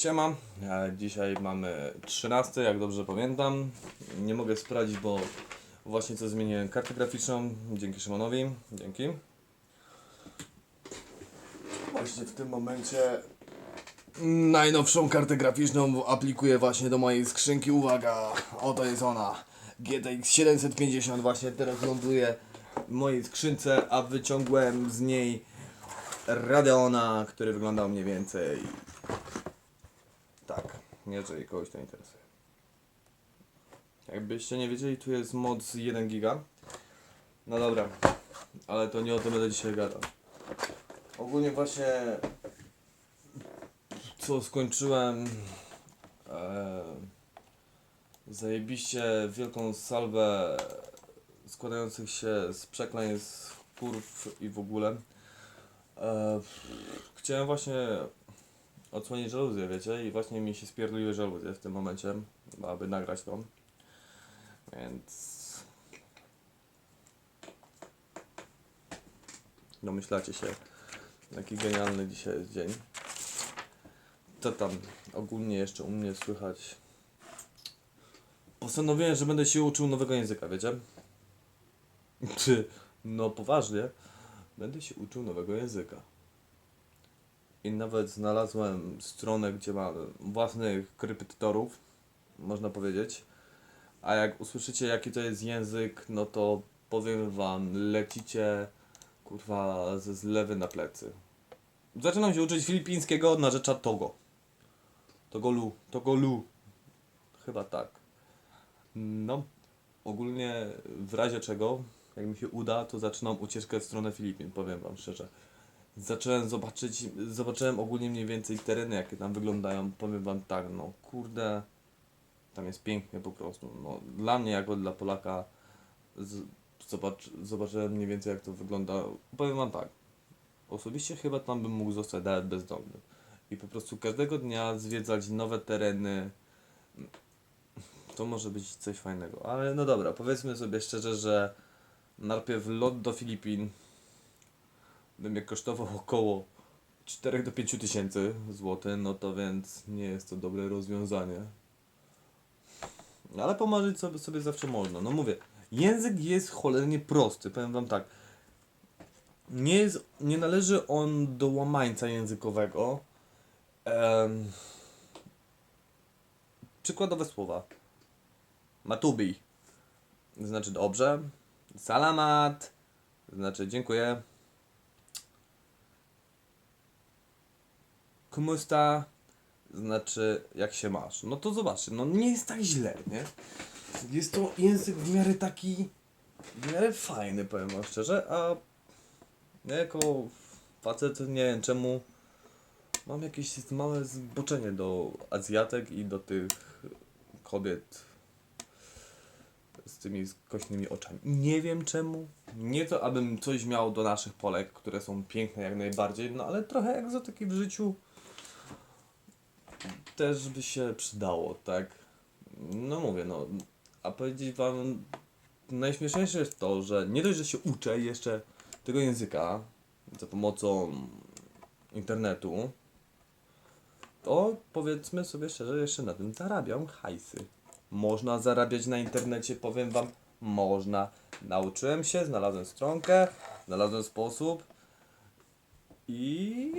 Siema, dzisiaj mamy 13, jak dobrze pamiętam. Nie mogę sprawdzić, bo właśnie co zmieniłem kartę graficzną. Dzięki Szymonowi, dzięki. Właśnie w tym momencie najnowszą kartę graficzną aplikuję właśnie do mojej skrzynki. Uwaga, oto jest ona. GTX 750 właśnie teraz ląduje w mojej skrzynce, a wyciągłem z niej Radeona, który wyglądał mniej więcej tak, jeżeli kogoś to interesuje. Jakbyście nie wiedzieli, tu jest moc 1 giga. No dobra, ale to nie o tym będę dzisiaj gadał. Ogólnie właśnie co skończyłem e, zajebiście wielką salwę składających się z przekleństw, kurw i w ogóle. E, chciałem właśnie odsłonić żaluzję, wiecie, i właśnie mi się spierdoliły żaluzje w tym momencie, aby nagrać to. Więc... Domyślacie się, jaki genialny dzisiaj jest dzień. Co tam ogólnie jeszcze u mnie słychać? Postanowiłem, że będę się uczył nowego języka, wiecie? Czy, no poważnie, będę się uczył nowego języka. I nawet znalazłem stronę, gdzie ma własnych kryptytorów, można powiedzieć. A jak usłyszycie, jaki to jest język, no to powiem wam, lecicie kurwa ze zlewy na plecy. Zaczynam się uczyć filipińskiego na rzecza Togo. Togolu, Togolu. Chyba tak. No, ogólnie w razie czego, jak mi się uda, to zaczynam ucieczkę w stronę Filipin, powiem wam szczerze zacząłem zobaczyć, zobaczyłem ogólnie mniej więcej tereny, jakie tam wyglądają. Powiem wam tak, no kurde, tam jest pięknie po prostu. No, dla mnie, jako dla Polaka, z, zobacz, zobaczyłem mniej więcej, jak to wygląda. Powiem wam tak, osobiście chyba tam bym mógł zostać nawet bezdomny. I po prostu każdego dnia zwiedzać nowe tereny. To może być coś fajnego. Ale no dobra, powiedzmy sobie szczerze, że najpierw lot do Filipin by mnie kosztował około 4 do 5 tysięcy złotych, no to więc nie jest to dobre rozwiązanie. Ale pomarzyć sobie, sobie zawsze można. No mówię, język jest cholernie prosty, powiem wam tak. Nie, jest, nie należy on do łamańca językowego. Em, przykładowe słowa. Matubi. Znaczy dobrze. Salamat. Znaczy dziękuję. Kumusta znaczy jak się masz. No to zobaczcie, no nie jest tak źle, nie? Jest to język w miarę taki, w miarę fajny, powiem wam szczerze, a ja jako facet nie wiem czemu mam jakieś małe zboczenie do Azjatek i do tych kobiet z tymi kośnymi oczami. Nie wiem czemu. Nie to, abym coś miał do naszych Polek, które są piękne jak najbardziej, no ale trochę egzotyki w życiu też by się przydało, tak? No mówię, no. A powiedzieć wam, najśmieszniejsze jest to, że nie dość, że się uczę jeszcze tego języka za pomocą internetu, to powiedzmy sobie szczerze, jeszcze na tym zarabiam hajsy. Można zarabiać na internecie, powiem wam, można. Nauczyłem się, znalazłem stronkę, znalazłem sposób i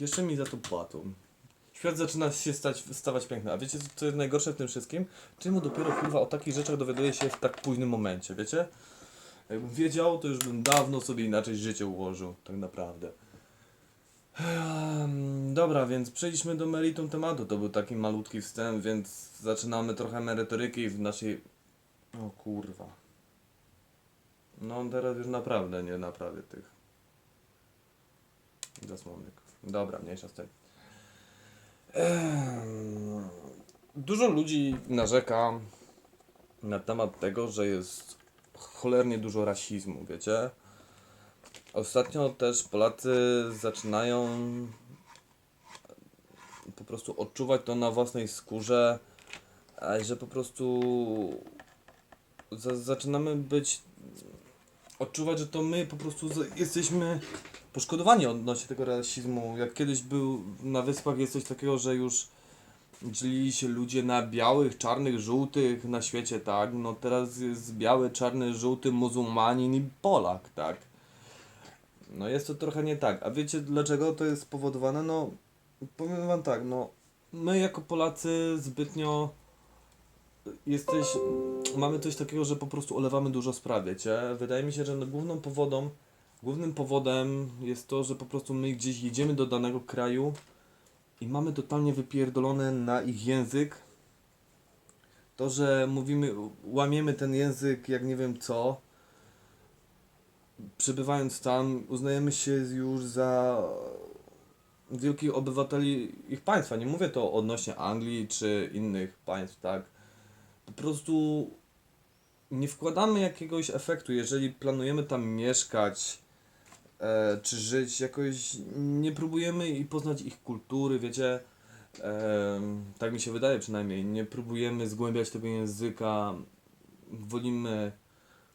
jeszcze mi za to płatą. Świat zaczyna się stać, stawać piękny. A wiecie, co jest najgorsze w tym wszystkim? Czemu dopiero kurwa o takich rzeczach dowiaduję się w tak późnym momencie, wiecie? Jakbym wiedział, to już bym dawno sobie inaczej życie ułożył, tak naprawdę. Dobra, więc przejdźmy do meritum tematu. To był taki malutki wstęp, więc zaczynamy trochę merytoryki w naszej... O kurwa. No teraz już naprawdę nie naprawię tych zasłonników. Dobra, mniejsza z tym. Dużo ludzi narzeka na temat tego, że jest cholernie dużo rasizmu, wiecie? Ostatnio też Polacy zaczynają po prostu odczuwać to na własnej skórze, że po prostu za, zaczynamy być odczuwać, że to my po prostu jesteśmy poszkodowani odnośnie tego rasizmu. Jak kiedyś był na wyspach jest coś takiego, że już dzielili się ludzie na białych, czarnych, żółtych na świecie, tak? No teraz jest biały, czarny, żółty, muzułmanin i Polak, tak? No jest to trochę nie tak. A wiecie dlaczego to jest spowodowane? No powiem wam tak, no my jako Polacy zbytnio jesteś, mamy coś takiego, że po prostu olewamy dużo spraw, wiecie? Wydaje mi się, że no, główną powodą, głównym powodem jest to, że po prostu my gdzieś jedziemy do danego kraju i mamy totalnie wypierdolone na ich język. To, że mówimy, łamiemy ten język jak nie wiem co, przebywając tam, uznajemy się już za wielkich obywateli ich państwa. Nie mówię to odnośnie Anglii czy innych państw, tak? Po prostu nie wkładamy jakiegoś efektu, jeżeli planujemy tam mieszkać e, czy żyć, jakoś nie próbujemy i poznać ich kultury, wiecie. E, tak mi się wydaje przynajmniej. Nie próbujemy zgłębiać tego języka. Wolimy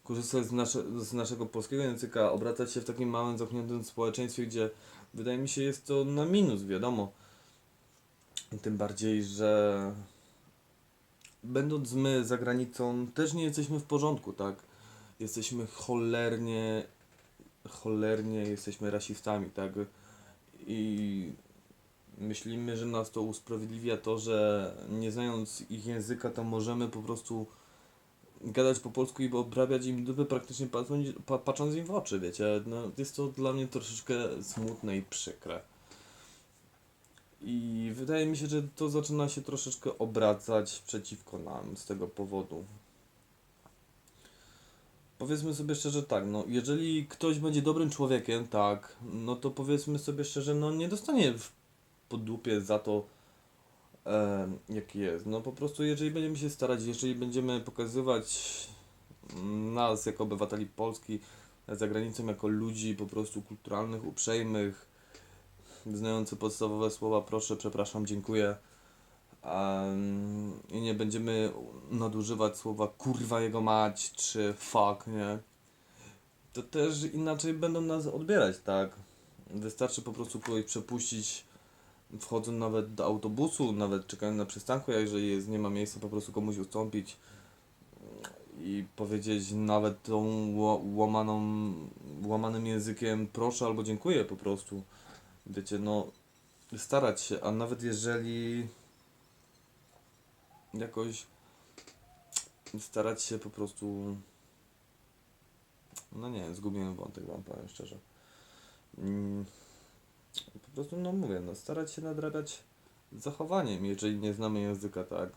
korzystać z, nasze, z naszego polskiego języka, obracać się w takim małym, zamkniętym społeczeństwie, gdzie wydaje mi się jest to na minus, wiadomo. Tym bardziej, że będąc my za granicą, też nie jesteśmy w porządku, tak? Jesteśmy cholernie, cholernie jesteśmy rasistami, tak? I myślimy, że nas to usprawiedliwia to, że nie znając ich języka, to możemy po prostu gadać po polsku i obrabiać im dupy praktycznie patrząc, pa- patrząc im w oczy, wiecie. No, jest to dla mnie troszeczkę smutne i przykre. I wydaje mi się, że to zaczyna się troszeczkę obracać przeciwko nam z tego powodu. Powiedzmy sobie szczerze tak, no jeżeli ktoś będzie dobrym człowiekiem, tak, no to powiedzmy sobie szczerze, no nie dostanie w po dupie za to, e, jaki jest. No po prostu jeżeli będziemy się starać, jeżeli będziemy pokazywać nas jako obywateli Polski za granicą jako ludzi po prostu kulturalnych, uprzejmych, znający podstawowe słowa proszę, przepraszam, dziękuję. I nie będziemy nadużywać słowa kurwa jego mać czy fuck, nie? To też inaczej będą nas odbierać, tak? Wystarczy po prostu kogoś przepuścić, wchodząc nawet do autobusu, nawet czekając na przystanku, a jeżeli jest, nie ma miejsca, po prostu komuś ustąpić i powiedzieć nawet tą łamaną, łamanym językiem proszę albo dziękuję po prostu. Wiecie, no starać się, a nawet jeżeli jakoś starać się po prostu no nie, zgubiłem wątek, wam powiem szczerze. Mm, Po prostu, no mówię, no starać się nadrabiać zachowaniem, jeżeli nie znamy języka, tak.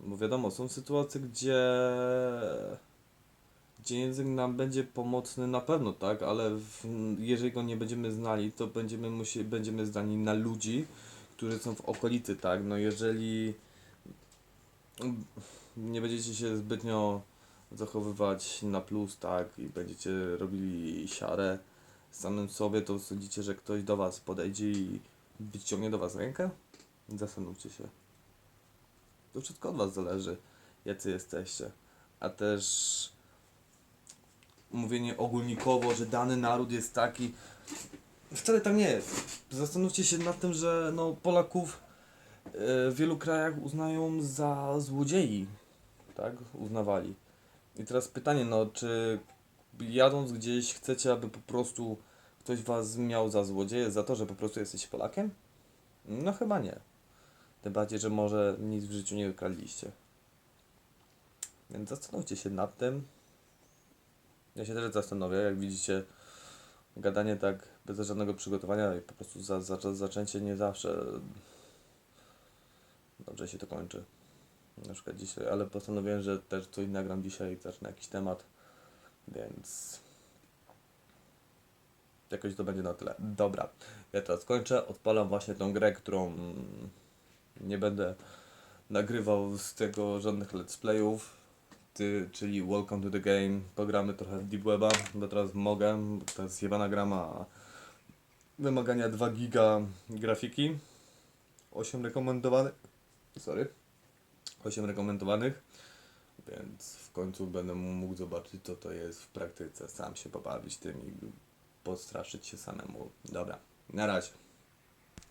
Bo wiadomo, są sytuacje, gdzie gdzie język nam będzie pomocny na pewno, tak, ale w, jeżeli go nie będziemy znali, to będziemy musi, będziemy zdani na ludzi, którzy są w okolicy, tak, no jeżeli nie będziecie się zbytnio zachowywać na plus, tak, i będziecie robili siarę samym sobie, to sądzicie, że ktoś do was podejdzie i wyciągnie do was rękę? Zastanówcie się. To wszystko od was zależy, jacy jesteście. A też mówienie ogólnikowo, że dany naród jest taki. Wcale tak nie jest. Zastanówcie się nad tym, że no, Polaków w wielu krajach uznają za złodziei. Tak? Uznawali. I teraz pytanie, no, czy jadąc gdzieś chcecie, aby po prostu ktoś was miał za złodzieję, za to, że po prostu jesteś Polakiem? No chyba nie. Tym bardziej, że może nic w życiu nie ukradliście. Więc zastanówcie się nad tym. Ja się też zastanowię, jak widzicie, gadanie tak bez żadnego przygotowania i po prostu za, za, zaczęcie nie zawsze dobrze się to kończy. Na przykład dzisiaj, ale postanowiłem, że też coś nagram dzisiaj, zacznę jakiś temat, więc jakoś to będzie na tyle. Dobra, ja teraz kończę, odpalam właśnie tą grę, którą mm, nie będę nagrywał z tego żadnych let's playów, ty, czyli Welcome to the Game. Pogramy trochę w Deep Weba, bo teraz mogę, bo to jest jebana gra ma wymagania 2 giga grafiki, 8 rekomendowanych, sorry, 8 rekomendowanych, więc w końcu będę mógł zobaczyć co to jest w praktyce, sam się pobawić tym i postraszyć się samemu. Dobra, na razie.